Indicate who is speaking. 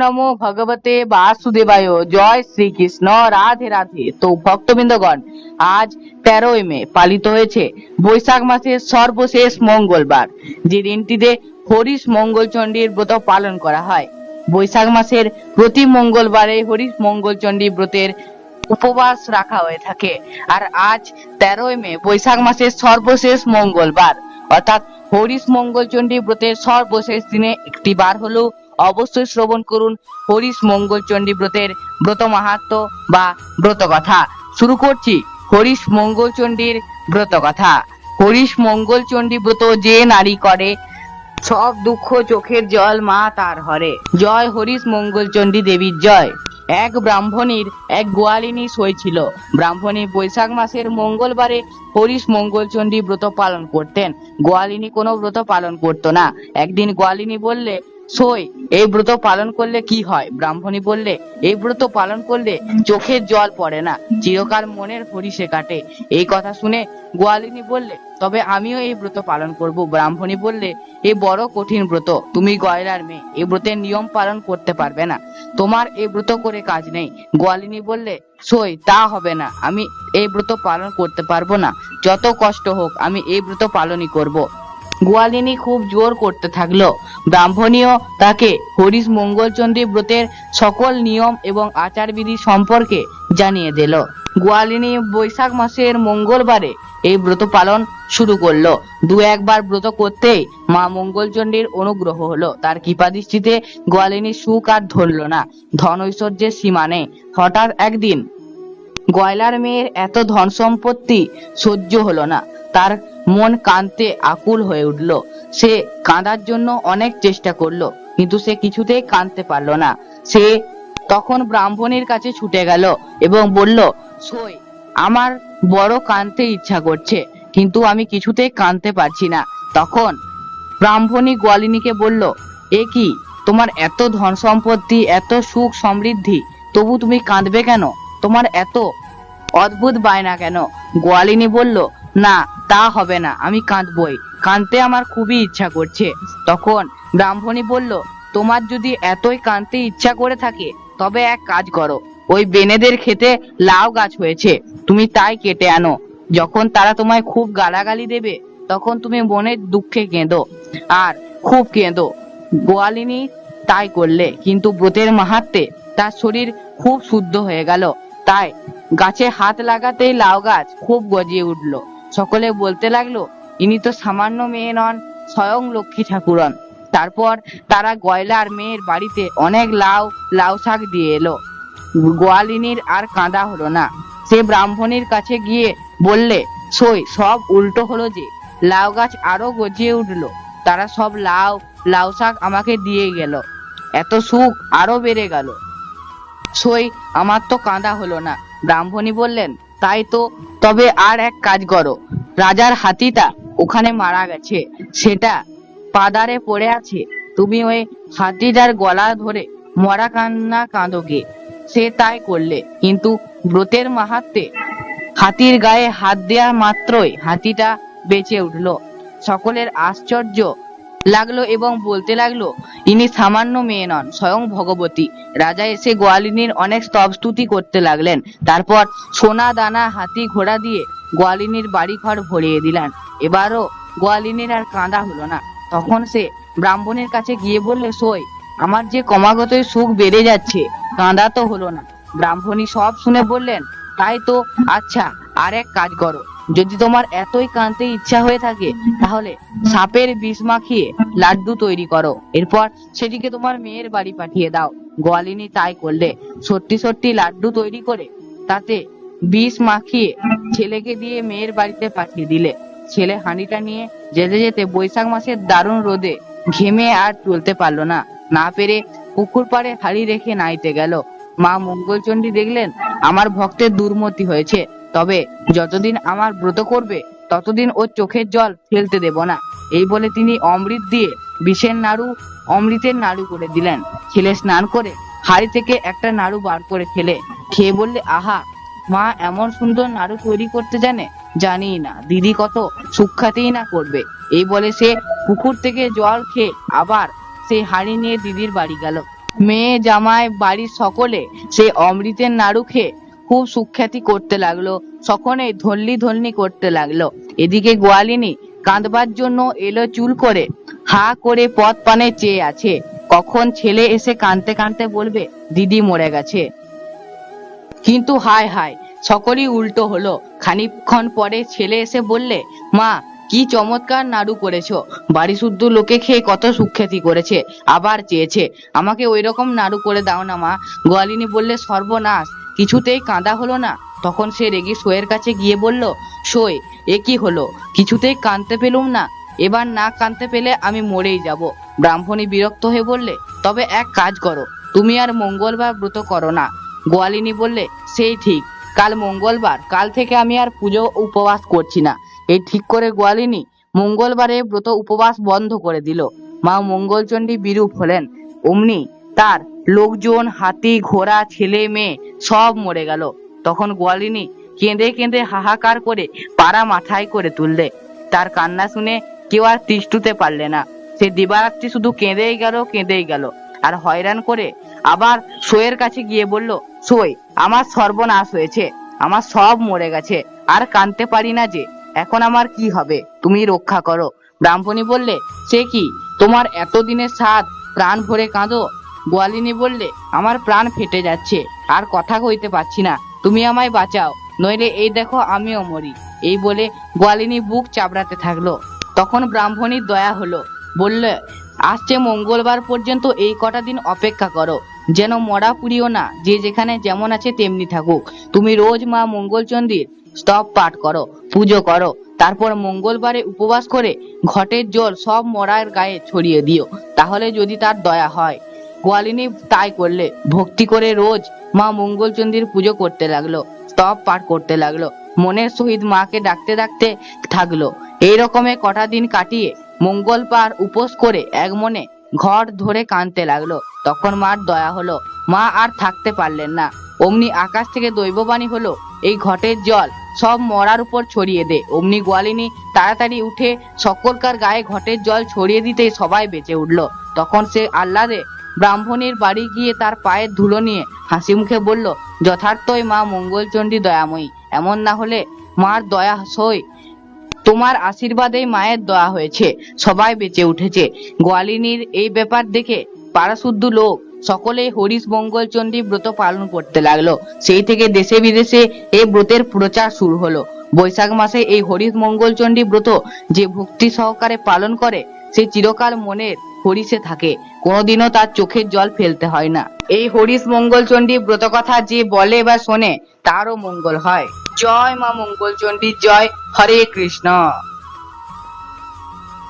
Speaker 1: নমো ভগবতে বাসুদেবায় জয় শ্রীকৃষ্ণ রাধে রাধে তো ভক্তবৃন্দগণ আজ তেরোই মে পালিত হয়েছে বৈশাখ মাসের সর্বশেষ মঙ্গলবার, যে দিনটিতে হরিশ মঙ্গলচণ্ডীর ব্রত পালন করা হয়। বৈশাখ মাসের প্রতি মঙ্গলবারে হরিশ মঙ্গলচণ্ডী ব্রতের উপবাস রাখা হয়ে থাকে। আর আজ তেরোই মে বৈশাখ মাসের সর্বশেষ মঙ্গলবার, অর্থাৎ হরিশ মঙ্গলচণ্ডী ব্রতের সর্বশেষ দিনে একটি বার হলেও অবশ্যই শ্রবণ করুন হরিশ মঙ্গলচণ্ডী ব্রতের ব্রত মাহাত্ম বা ব্রত কথা। শুরু করছি হরিশ মঙ্গলচণ্ডীর ব্রত কথা। হরিশ মঙ্গলচণ্ডী ব্রত যে নারী করে, সব দুঃখ চোখের জল মা তার হরে। জয় হরিশ মঙ্গল মঙ্গলচণ্ডী দেবীর জয়। এক ব্রাহ্মণীর এক গোয়ালিনী ছিল। ব্রাহ্মণী বৈশাখ মাসের মঙ্গলবারে হরিশ মঙ্গলচণ্ডী ব্রত পালন করতেন। গোয়ালিনী কোনো ব্রত পালন করতো না। একদিন গোয়ালিনী বললে সই এই ব্রত পালন করলে কি হয়? ব্রাহ্মণী বললে, এই ব্রত পালন করলে চোখের জল পড়ে না, চিরকাল মনের হরিষে কাটে। এই কথা শুনে গোয়ালিনী বললে, তবে আমিও এই ব্রত পালন করব। ব্রাহ্মণী বললে, এ বড় কঠিন ব্রত, তুমি গয়লার মেয়ে এই ব্রতের নিয়ম পালন করতে পারবে না। তোমার এই ব্রত করে কাজ নেই। গোয়ালিনী বললে সই তা হবে না, আমি এই ব্রত পালন করতে পারব না। যত কষ্ট হোক, আমি এই ব্রত পালনই করব। গোয়ালিনী খুব জোর করতে থাকল। ব্রাহ্মণীয় তাকে হরিশ মঙ্গলচন্দ্রী ব্রতের সকল নিয়ম এবং আচারবিধি সম্পর্কে জানিয়ে দিল। গোয়ালিনী বৈশাখ মাসের মঙ্গলবারে এই ব্রত পালন শুরু করল। দু একবার ব্রত করতেই মা মঙ্গলচণ্ডীর অনুগ্রহ হলো। তার কৃপা দৃষ্টিতে গোয়ালিনী সুখ আর ধরল না। ধন ঐশ্বর্যের সীমা নেই। হঠাৎ একদিন গয়লার মেয়ের এত ধন সম্পত্তি সহ্য হলো না। তার মন কাঁদতে আকুল হয়ে উঠল। সে কাঁদার জন্য অনেক চেষ্টা করল, কিন্তু সে কিছুতেই কাঁদতে পারল না। সে তখন ব্রাহ্মণীর কাছে ছুটে গেল এবং বলল, সই, আমার বড় কাঁদতে ইচ্ছা করছে, কিন্তু আমি কিছুতেই কাঁদতে পারছি না। তখন ব্রাহ্মণী গোয়ালিনীকে বলল, এ কি, তোমার এত ধন সম্পত্তি, এত সুখ সমৃদ্ধি, তবু তুমি কাঁদবে কেন? তোমার এত অদ্ভুত বায়না কেন? গোয়ালিনী বলল না, তা হবে না, আমি কাঁদবই। কাঁদতে আমার খুবই ইচ্ছা করছে। তখন ব্রাহ্মণী বলল, তোমার যদি এতই কাঁদতে ইচ্ছা করে থাকে, তবে এক কাজ করো। ওই বেনেদের খেতে লাউ গাছ হয়েছে, তুমি তাই কেটে আনো। যখন তারা তোমায় খুব গালাগালি দেবে, তখন তুমি মনের দুঃখে কেঁদো, আর খুব কেঁদো। গোয়ালিনী তাই করলে, কিন্তু ব্রতের মাহাত্মে তার শরীর খুব শুদ্ধ হয়ে গেল। তাই গাছে হাত লাগাতেই লাউ গাছ খুব গজিয়ে উঠল। সকলে বলতে লাগল, ইনি তো সামান্য মেয়ে নন, স্বয়ং লক্ষ্মী ঠাকুরন। তারপর তারা গয়লার মেয়ের বাড়িতে অনেক লাউ লাউ শাক দিয়ে এলো। গোয়ালিনীর আর কাঁদা হলো না। সে ব্রাহ্মণীর কাছে গিয়ে বললে, সই, সব উল্টো হলো যে, লাউ গাছ আরও গজিয়ে উঠল। তারা সব লাউ লাউ শাক আমাকে দিয়ে গেল। এত সুখ আরও বেড়ে গেল। সই, আমার তো কাঁদা হলো না। ব্রাহ্মণী বললেন তাই তো, তবে আর এক কাজ করো। রাজার হাতিটা ওখানে মারা গেছে। সেটা পাদারে পড়ে আছে। তুমি ওই হাতিটার গলা ধরে মরা কান্না কাঁদোগে। সে তাই করলে। কিন্তু ব্রতের মাহাত্মে হাতির গায়ে হাত দেওয়া মাত্রই হাতিটা বেঁচে উঠল। সকলের আশ্চর্য লাগল এবং বলতে লাগল, ইনি সামান্য মেয়ে নন, স্বয়ং ভগবতী। রাজা এসে গোয়ালিনীর অনেক স্তব স্তুতি করতে লাগলেন। তারপর সোনা দানা হাতি ঘোড়া দিয়ে গোয়ালিনীর বাড়ি ঘর ভরিয়ে দিলেন। এবারও গোয়ালিনীর আর কাঁদা হলো না। তখন সে ব্রাহ্মণের কাছে গিয়ে বললে, সই, আমার যে ক্রমাগতই সুখ বেড়ে যাচ্ছে, কাঁদা তো হলো না। ব্রাহ্মণী সব শুনে বললেন, তাই তো আচ্ছা আর এক কাজ করো, যদি তোমার এতই কাঁদতে ইচ্ছা হয়ে থাকে, তাহলে সাপের বিষ মাখিয়ে লাড্ডু তৈরি করো। এরপর সেটিকে তোমার মেয়ের বাড়ি পাঠিয়ে দাও। গোয়ালিনী তাই করলে। সত্যি সত্যি লাড্ডু তৈরি করে তাতে বিষ মাখিয়ে ছেলেকে দিয়ে মেয়ের বাড়িতে পাঠিয়ে দিলে। ছেলে হাঁড়িটা নিয়ে যেতে যেতে বৈশাখ মাসের দারুণ রোদে ঘেমে আর চলতে পারল না। না পেরে পুকুর পাড়ে হাড়ি রেখে নাইতে গেল। মা মঙ্গলচণ্ডী দেখলেন আমার ভক্তের দুর্মতি হয়েছে। তবে যতদিন আমার ব্রত করবে, ততদিন ওর চোখের জল ফেলতে দেব না। এই বলে তিনি অমৃত দিয়ে বিষের নাড়ু, অমৃতের নাড়ু করে দিলেন। ছেলে স্নান করে হাড়ি থেকে একটা নাড়ু বার করে খেলে খেয়ে বললে, আহা, মা এমন সুন্দর নাড়ু তৈরি করতে জানে? জানি না। দিদি কত সুখ্যাতেই না করবে। এই বলে সে পুকুর থেকে জল খেয়ে আবার সেই হাড়ি নিয়ে দিদির বাড়ি গেল। মেয়ে জামাই বাড়ির সকলে সে অমৃতের নাড়ু খেয়ে খুব সুখ্যাতি করতে লাগল সকলে ধল্লি ধল্লি করতে লাগল। এদিকে গোয়ালিনী কাঁদবার জন্য এলো চুল করে, হা করে পথ পানে চেয়ে আছে। কখন ছেলে এসে কাঁদতে কাঁদতে বলবে, দিদি মরে গেছে। কিন্তু হায় হায়, সকলই উল্টো হলো। খানিকক্ষণ পরে ছেলে এসে বললে, মা, কি চমৎকার নাড়ু করেছ। বাড়ি শুদ্ধ লোকে খেয়ে কত সুখ্যাতি করেছে, আবার চেয়েছে। আমাকে ওই রকম নাড়ু করে দাও না মা। গোয়ালিনী বললে, সর্বনাশ কিছুতেই কাঁদা হলো না। তখন সে রেগে সোয়ের কাছে গিয়ে বলল সই এ কি হলো? কিছুতেই কাঁদতে পেলুম না। এবার না কাঁদতে পেলে আমি মরেই যাব। ব্রাহ্মণী বিরক্ত হয়ে বললে, তবে এক কাজ করো, তুমি আর মঙ্গলবার ব্রত করো না। গোয়ালিনী বললে, সেই ঠিক, কাল মঙ্গলবার, কাল থেকে আমি আর পুজো উপবাস করছি না। এই ঠিক করে গোয়ালিনী মঙ্গলবারে ব্রত উপবাস বন্ধ করে দিল। মা মঙ্গলচণ্ডী বিরূপ হলেন। অমনি তার লোকজন, হাতি, ঘোড়া, ছেলে, মেয়ে সব মরে গেল। তখন গোয়ালিনী কেঁদে কেঁদে হাহাকার করে পাড়া মাথায় করে তুললে। তার কান্না শুনে কেউ আর তিষ্ঠুতে পারলে না। সে দিবারাত্রি শুধু কেঁদেই গেল কেঁদেই গেল। আর হয়রান করে আবার সোয়ের কাছে গিয়ে বলল সোই আমার সর্বনাশ হয়েছে, আমার সব মরে গেছে, আর কানতে পারি না যে, এখন আমার কি হবে? তুমি রক্ষা করো। ব্রাহ্মণী বললে, সে কি? তোমার এতদিনের স্বাদ প্রাণ ভরে কাঁদো? গোয়ালিনী বললে, আমার প্রাণ ফেটে যাচ্ছে, আর কথা কইতে পারছি না। তুমি আমায় বাঁচাও, নইলে এই দেখো আমিও মরি। এই বলে গোয়ালিনী বুক চাবড়াতে থাকল। তখন ব্রাহ্মণীর দয়া হলো, বললে, আসছে মঙ্গলবার পর্যন্ত এই কটা দিন অপেক্ষা করো। যেন মরা পুরিও না, যে যেখানে যেমন আছে তেমনি থাকুক। তুমি রোজ মা মঙ্গলচন্ডীর স্তব পাঠ করো, পুজো করো, তারপর মঙ্গলবারে উপবাস করে ঘটের জল সব মরার গায়ে ছড়িয়ে দিও। তাহলে যদি তার দয়া হয় গোয়ালিনী তাই করলে। ভক্তি করে রোজ মা মঙ্গলচন্ডীর পুজো করতে লাগল তপ পাঠ করতে লাগল, মনের সহিত মাকে ডাকতে ডাকতে থাকল। এই রকমে কটা দিন কাটিয়ে মঙ্গল পার উপোস করে এক মনে ঘর ধরে কাঁদতে লাগল। তখন মার দয়া হলো। মা আর থাকতে পারলেন না। অমনি আকাশ থেকে দৈববাণী হলো, এই ঘটের জল সব মরার উপর ছড়িয়ে দে। অমনি গোয়ালিনী তাড়াতাড়ি উঠে সকলকার গায়ে ঘটের জল ছড়িয়ে দিতে সবাই বেঁচে উঠল। তখন সে আহ্লাদে ব্রাহ্মণীর বাড়ি গিয়ে তার পায়ের ধুলো নিয়ে হাসি মুখে বলল, যথার্থই মা মঙ্গলচণ্ডী দয়াময়ী, এমন না হলে মার দয়া সই। তোমার আশীর্বাদেই মায়ের দয়া হয়েছে, সবাই বেঁচে উঠেছে। গোয়ালিনীর এই ব্যাপার দেখে পাড়াশুদ্ধ লোক সকলেই হরিশ মঙ্গলচণ্ডী ব্রত পালন করতে লাগল। সেই থেকে দেশে বিদেশে এই ব্রতের প্রচার শুরু হলো। বৈশাখ মাসে এই হরিশ মঙ্গলচণ্ডী ব্রত যে ভক্তি সহকারে পালন করে, সে চিরকাল মনের হরিষে থাকে। কোনোদিনও তার চোখের জল ফেলতে হয় না। এই হরিশ মঙ্গল মঙ্গলচণ্ডী ব্রত কথা যে বলে বা শোনে, তারও মঙ্গল হয়। জয় মা মঙ্গলচণ্ডী, জয় হরে কৃষ্ণ।